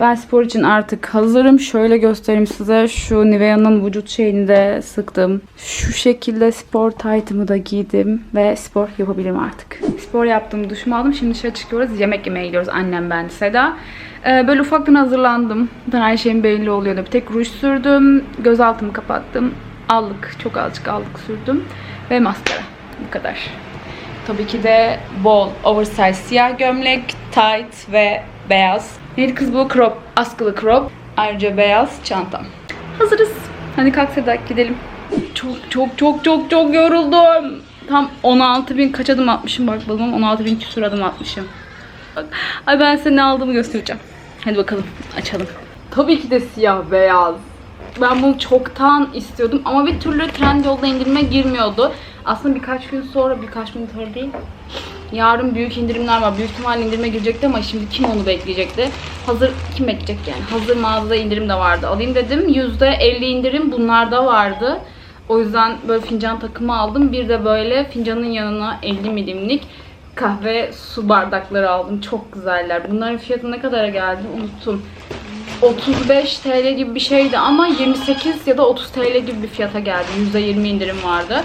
Ben spor için artık hazırım. Şöyle göstereyim size. Şu Nivea'nın vücut şeyini de sıktım. Şu şekilde spor taytımı da giydim. Ve spor yapabilirim artık. Spor yaptım, duşumu aldım. Şimdi dışarı çıkıyoruz. Yemek yemeye gidiyoruz. Annem, ben, Seda. Ee, böyle ufaktan hazırlandım. Zaten her şeyin belli oluyordu. Bir tek ruj sürdüm. Gözaltımı kapattım. Allık, çok azıcık allık sürdüm. Ve maskara. Bu kadar. Tabii ki de bol, oversize siyah gömlek, tight ve beyaz. Neydi kız bu? Crop, askılı crop. Ayrıca beyaz çantam. Hazırız. Hadi kalk Seda gidelim. Çok çok çok çok çok yoruldum. Tam 16 bin kaç adım atmışım bak bakalım 16 bin küsur adım atmışım. Bak. Ay ben size ne aldığımı göstereceğim. Hadi bakalım açalım. Tabii ki de siyah beyaz. Ben bunu çoktan istiyordum ama bir türlü Trendyol'da indirime girmiyordu. Aslında birkaç gün sonra, birkaç gün sonra değil. Yarın büyük indirimler var. Büyük ihtimalle indirime girecekti ama şimdi kim onu bekleyecekti? Hazır kim bekleyecek yani? Hazır mağazada indirim de vardı. Alayım dedim. %50 indirim bunlarda vardı. O yüzden böyle fincan takımı aldım. Bir de böyle fincanın yanına 50 milimlik kahve su bardakları aldım. Çok güzeller. Bunların fiyatı ne kadara geldi unuttum. 35 TL gibi bir şeydi ama 28 ya da 30 TL gibi bir fiyata geldi. %20 indirim vardı.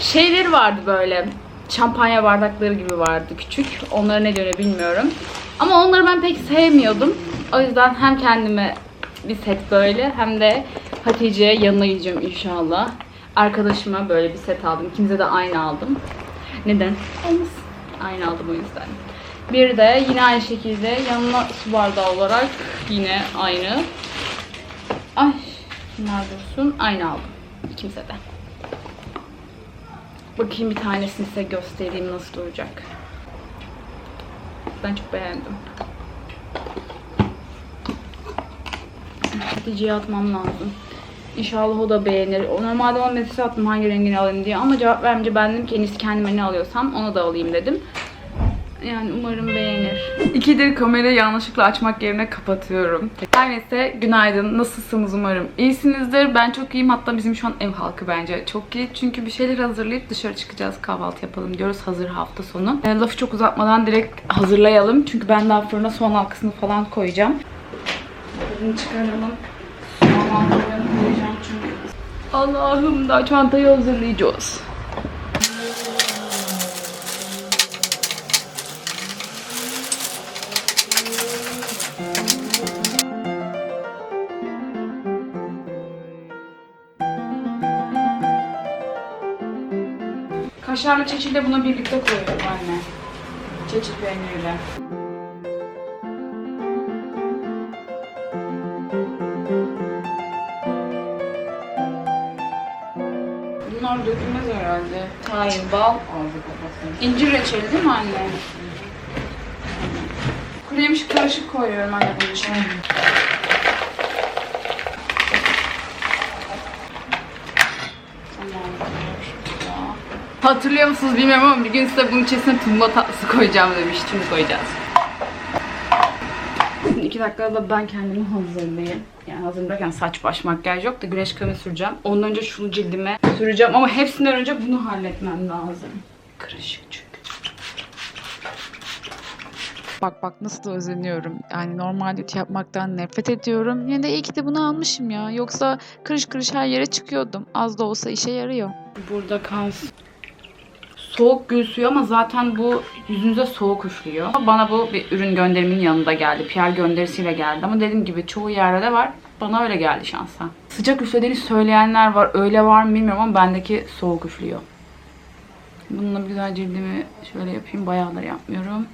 Şeyleri vardı böyle. Şampanya bardakları gibi vardı küçük. Onlara ne dönüyor bilmiyorum. Ama onları ben pek sevmiyordum. O yüzden hem kendime bir set böyle hem de Hatice'ye yanına gideceğim inşallah. Arkadaşıma böyle bir set aldım. İkimize de aynı aldım. Neden? Olmasın. Aynı aldım o yüzden. Bir de yine aynı şekilde yanına su bardağı olarak yine aynı. Ay şunlar dursun. Aynı aldım. İkimize de. Bakayım bir tanesini size göstereyim nasıl duracak. Ben çok beğendim. Hatice'ye atmam lazım. İnşallah o da beğenir. O normalde ona mesaj attım hangi rengini alayım diye ama cevap vermeyince ben dedim ki en kendime ne alıyorsam onu da alayım dedim. Yani umarım beğenir. İkidir kamerayı yanlışlıkla açmak yerine kapatıyorum. Her neyse günaydın. Nasılsınız umarım? İyisinizdir. Ben çok iyiyim. Hatta bizim şu an ev halkı bence çok iyi. Çünkü bir şeyler hazırlayıp dışarı çıkacağız. Kahvaltı yapalım diyoruz. Hazır hafta sonu. E, lafı çok uzatmadan direkt hazırlayalım. Çünkü ben daha fırına soğan halkasını falan koyacağım. Bunu çıkaralım. Soğan halkalarını koyacağım çünkü. Allah'ım da çantayı hazırlayacağız. Kaşarlı çeçil bunu birlikte koyuyorum anne. Çeçil peyniriyle. Bunlar dökülmez herhalde. Tahin, bal. İncir reçeli değil mi anne? Kuru yemiş karışık koyuyorum anne bunun içine. Tamam. Hatırlıyor musunuz bilmiyorum ama bir gün size bunun içerisine tulumba tatlısı koyacağım demiştim. Koyacağız. Şimdi iki dakikada da ben kendimi hazırlayayım. Yani hazırlarken saç baş makyaj yok da güneş kremi süreceğim. Ondan önce şunu cildime süreceğim ama hepsinden önce bunu halletmem lazım. Kırışık çünkü. Bak bak nasıl da özeniyorum. Yani normal ütü yapmaktan nefret ediyorum. Yine de iyi ki de bunu almışım ya. Yoksa kırış kırış her yere çıkıyordum. Az da olsa işe yarıyor. Burada kalsın. Soğuk gül ama zaten bu yüzünüze soğuk üflüyor. Bana bu bir ürün gönderimin yanında geldi. PR gönderisiyle geldi ama dediğim gibi çoğu yerde de var. Bana öyle geldi şansa. Sıcak üflediğini söyleyenler var. Öyle var mı bilmiyorum ama bendeki soğuk üflüyor. Bununla güzel cildimi şöyle yapayım. Bayağıdır yapmıyorum.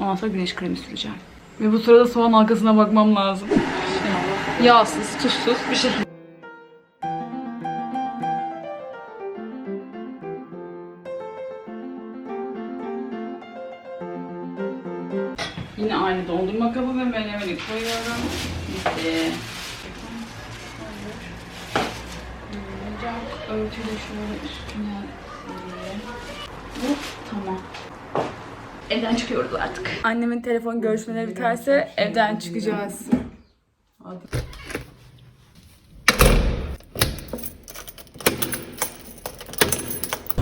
Ondan sonra güneş kremi süreceğim. Ve bu sırada soğan halkasına bakmam lazım. Yağsız, tuzsuz bir şey. Yine aynı dondurma kabı ve menemeni koyuyorum. Bitti. Olacak. Örtüyü de şöyle üstüne. Bu tamam. Evden çıkıyoruz artık. Annemin telefon görüşmeleri biterse evden çıkacağız. Hadi.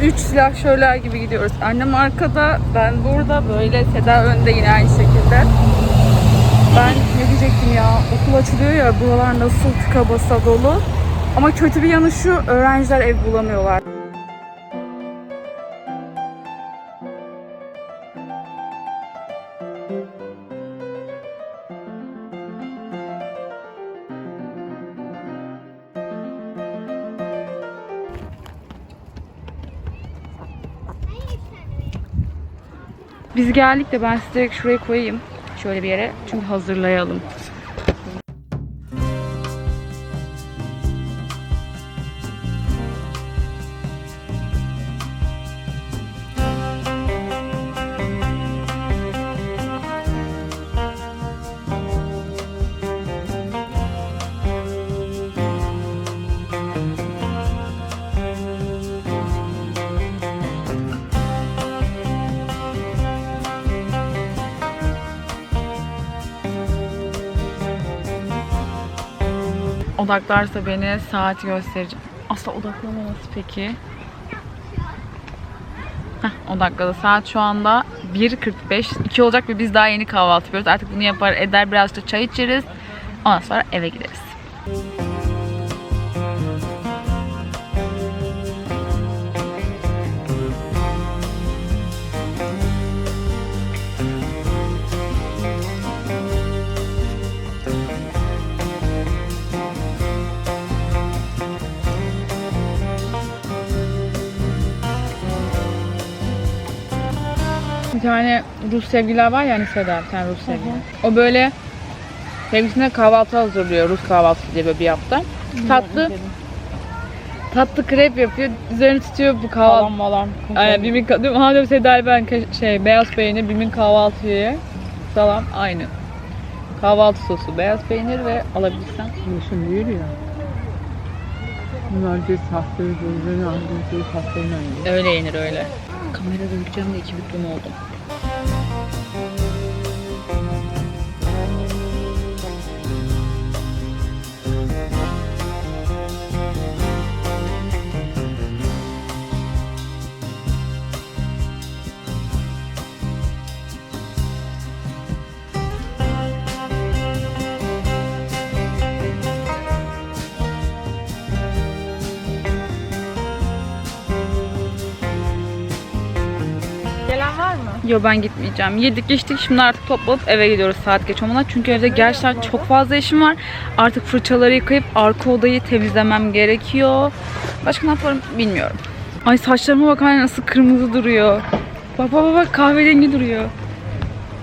Üç silahşörler gibi gidiyoruz. Annem arkada, ben burada böyle Seda önde yine aynı şekilde. Ben ne diyecektim ya okul açılıyor ya buralar nasıl tıka basa dolu. Ama kötü bir yanı şu öğrenciler ev bulamıyorlar. Biz geldik de ben size direkt şuraya koyayım. Şöyle bir yere. Çünkü hazırlayalım. Odaklarsa beni saat göstereceğim. Asla odaklamaması peki. Heh, odakladı. Saat şu anda 1.45. 2 olacak ve biz daha yeni kahvaltı yapıyoruz. Artık bunu yapar eder biraz da çay içeriz. Ondan sonra eve gideriz. Bir tane Rus sevgililer var ya hani Seda, bir tane Rus sevgili. O böyle sevgilisine kahvaltı hazırlıyor. Rus kahvaltısı diye böyle bir hafta. Tatlı tatlı krep yapıyor. Üzerine tutuyor bu kahvaltı. Falan falan. Aynen Bimin ka- diyorum, ha diyorum Seda ben şey beyaz peynir, Bimin kahvaltıya salam aynı. Kahvaltı sosu, beyaz peynir ve alabilirsen. Yaşım değil ya. Bunlar bir sahte gözlerini sahteyle yiyor. Öyle yenir öyle. Kamerada yükeceğim de iki büklüm oldum. Yo ben gitmeyeceğim. Yedik içtik şimdi artık toplanıp eve gidiyoruz saat geç olmadan. Çünkü evde gerçekten çok fazla işim var. Artık fırçaları yıkayıp arka odayı temizlemem gerekiyor. Başka ne yaparım bilmiyorum. Ay saçlarıma bak hani nasıl kırmızı duruyor. Bak bak bak, kahverengi duruyor.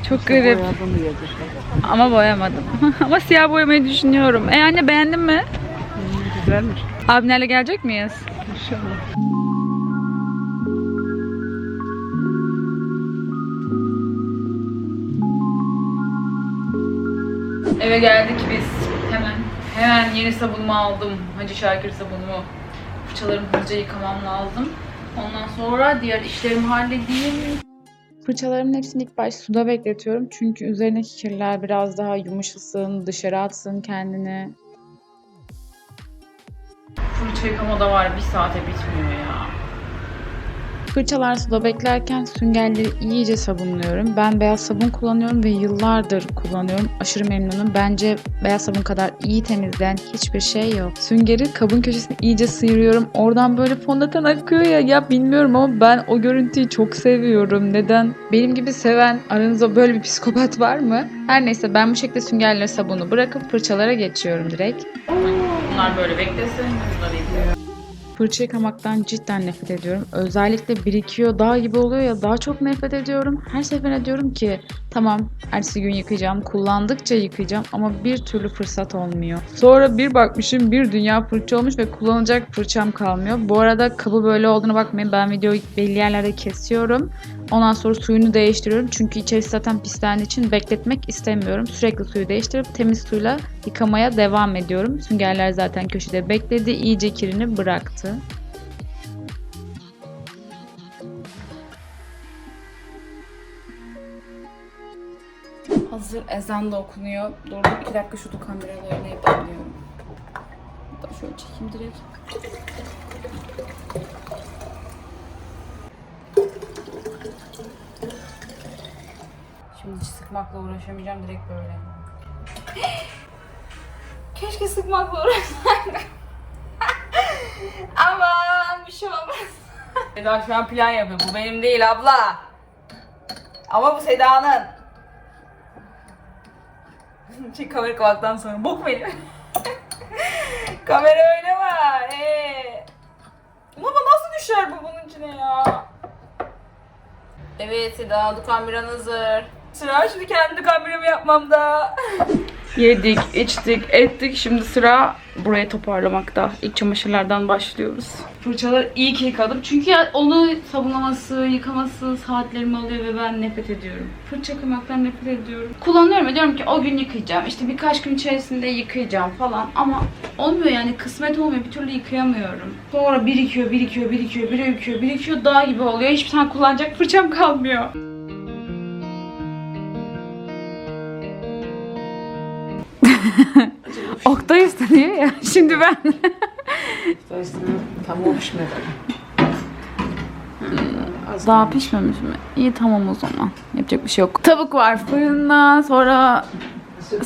Çok garip. Boyadım yedir. Ama boyamadım. Ama siyah boyamayı düşünüyorum. E anne beğendin mi? Güzelmiş. Abimlerle gelecek miyiz? İnşallah. Eve geldik biz. Hemen. Hemen yeni sabunumu aldım. Hacı Şakir sabunumu. Fırçalarımı hızlıca yıkamam lazım. Ondan sonra diğer işlerimi halledeyim. Fırçalarımın hepsini ilk baş suda bekletiyorum. Çünkü üzerindeki kirler biraz daha yumuşasın, dışarı atsın kendini. Fırça yıkamada var bir saate bitmiyor ya. Fırçalar suda beklerken süngerleri iyice sabunluyorum. Ben beyaz sabun kullanıyorum ve yıllardır kullanıyorum. Aşırı memnunum. Bence beyaz sabun kadar iyi temizleyen hiçbir şey yok. Süngeri kabın köşesine iyice sıyırıyorum. Oradan böyle fondöten akıyor ya. Ya bilmiyorum ama ben o görüntüyü çok seviyorum. Neden? Benim gibi seven aranızda böyle bir psikopat var mı? Her neyse ben bu şekilde süngerlere sabunu bırakıp fırçalara geçiyorum direkt. Bunlar böyle beklesin. Bunları. Fırça yıkamaktan cidden nefret ediyorum. Özellikle birikiyor, dağ gibi oluyor ya daha çok nefret ediyorum. Her seferinde diyorum ki tamam ertesi gün yıkayacağım, kullandıkça yıkayacağım ama bir türlü fırsat olmuyor. Sonra bir bakmışım bir dünya fırça olmuş ve kullanacak fırçam kalmıyor. Bu arada kabı böyle olduğuna bakmayın ben videoyu belli yerlerde kesiyorum. Ondan sonra suyunu değiştiriyorum. Çünkü içerisi zaten pislendiği için bekletmek istemiyorum. Sürekli suyu değiştirip temiz suyla yıkamaya devam ediyorum. Süngerler zaten köşede bekledi. iyice kirini bıraktı. Hazır ezan da okunuyor. Doğru iki dakika şu kameralarını yapabiliyorum. Hatta şöyle çekeyim direkt. Şimdi hiç sıkmakla uğraşamayacağım direkt böyle. Keşke sıkmakla uğraşsaydım. Aman bir şey olmaz. Seda şu an plan yapıyor. Bu benim değil abla. Ama bu Seda'nın. Çek kamera kapattıktan sonra. Bok benim. kamera öyle var. Ee. Baba nasıl düşer bu bunun içine ya? Evet Seda, kameran hazır. Sıra şimdi kendi kameramı yapmamda. Yedik, içtik, ettik. Şimdi sıra burayı toparlamakta. İlk çamaşırlardan başlıyoruz. Fırçaları iyi ki yıkadım. Çünkü ya onu sabunlaması, yıkaması saatlerimi alıyor ve ben nefret ediyorum. Fırça yıkamaktan nefret ediyorum. Kullanıyorum ve diyorum ki o gün yıkayacağım. İşte birkaç gün içerisinde yıkayacağım falan. Ama olmuyor yani kısmet olmuyor. Bir türlü yıkayamıyorum. Sonra birikiyor, birikiyor, birikiyor, birikiyor, birikiyor. Dağ gibi oluyor. Hiçbir tane kullanacak fırçam kalmıyor. Oktay istediyor ya. Şimdi ben. Tam o pişmedi. Daha pişmemiş mi? İyi tamam o zaman. Yapacak bir şey yok. Tavuk var fırında. Sonra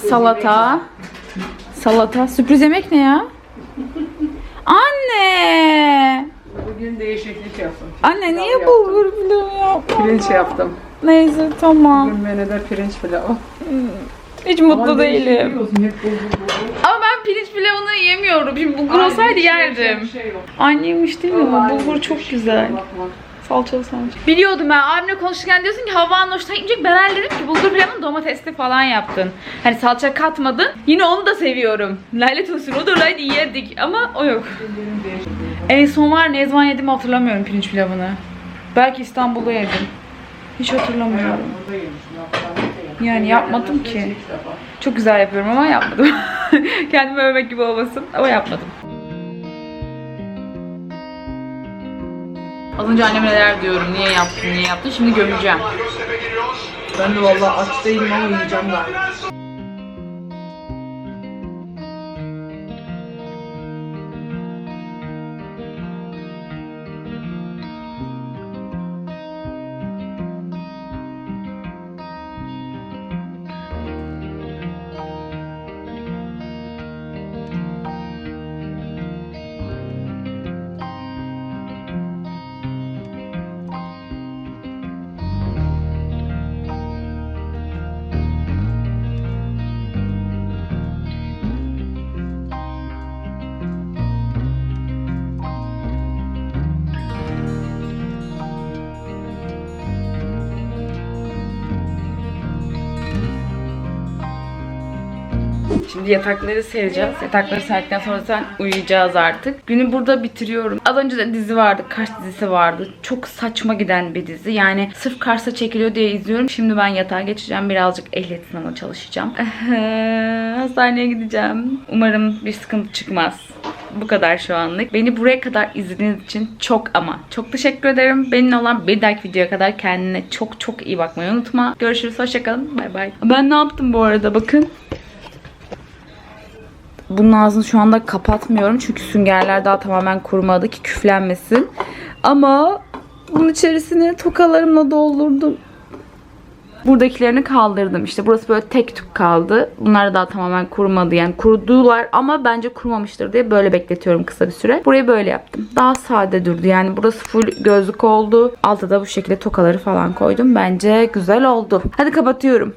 salata. Salata. Sürpriz yemek ne ya? Anne! Bugün değişiklik yaptım. Anne niye bulgur pilavı yapmadın? Pirinç yaptım. Neyse tamam. Bugün menüde pirinç pilavı. Hiç mutlu değilim. Ama ben pirinç pilavını yemiyorum. Şimdi bulgur olsaydı şey- yerdim. şey. Annemiş değil mi? Vallahi Bulgur çok şey güzel. Salçalı salça. Biliyordum ben. Abimle konuşurken diyorsun ki Havva'nın hoşuna gitmeyecek. Ben halde dedim ki bulgur pilavını domatesli falan yaptın. Hani salça katmadın. Yine onu da seviyorum. Lanet olsun. O da olaydı yerdik. Ama o yok. En son var ne zaman yedim hatırlamıyorum pirinç pilavını. Belki İstanbul'da yedim. Hiç hatırlamıyorum. Yani yapmadım ki. Çok güzel yapıyorum ama yapmadım. Kendimi övmek gibi olmasın ama yapmadım. Az önce anneme neler diyorum, niye yaptın, niye yaptın, şimdi gömeceğim. Ben de vallahi aç değilim ama yiyeceğim daha. Şimdi yatakları sereceğiz. Yatakları serdikten sonra sen uyuyacağız artık. Günü burada bitiriyorum. Az önce de dizi vardı. Kars dizisi vardı. Çok saçma giden bir dizi. Yani sırf Kars'a çekiliyor diye izliyorum. Şimdi ben yatağa geçeceğim. Birazcık ehliyet sınavına çalışacağım. Hastaneye gideceğim. Umarım bir sıkıntı çıkmaz. Bu kadar şu anlık. Beni buraya kadar izlediğiniz için çok ama çok teşekkür ederim. Benimle olan bir dahaki videoya kadar kendine çok çok iyi bakmayı unutma. Görüşürüz. Hoşçakalın. Bay bay. Ben ne yaptım bu arada bakın. Bunun ağzını şu anda kapatmıyorum çünkü süngerler daha tamamen kurumadı ki küflenmesin. Ama bunun içerisine tokalarımla doldurdum. Buradakilerini kaldırdım. İşte burası böyle tek tük kaldı. Bunlar daha tamamen kurumadı. Yani kurudular ama bence kurumamıştır diye böyle bekletiyorum kısa bir süre. Burayı böyle yaptım. Daha sade durdu. Yani burası full gözlük oldu. Altta da bu şekilde tokaları falan koydum. Bence güzel oldu. Hadi kapatıyorum.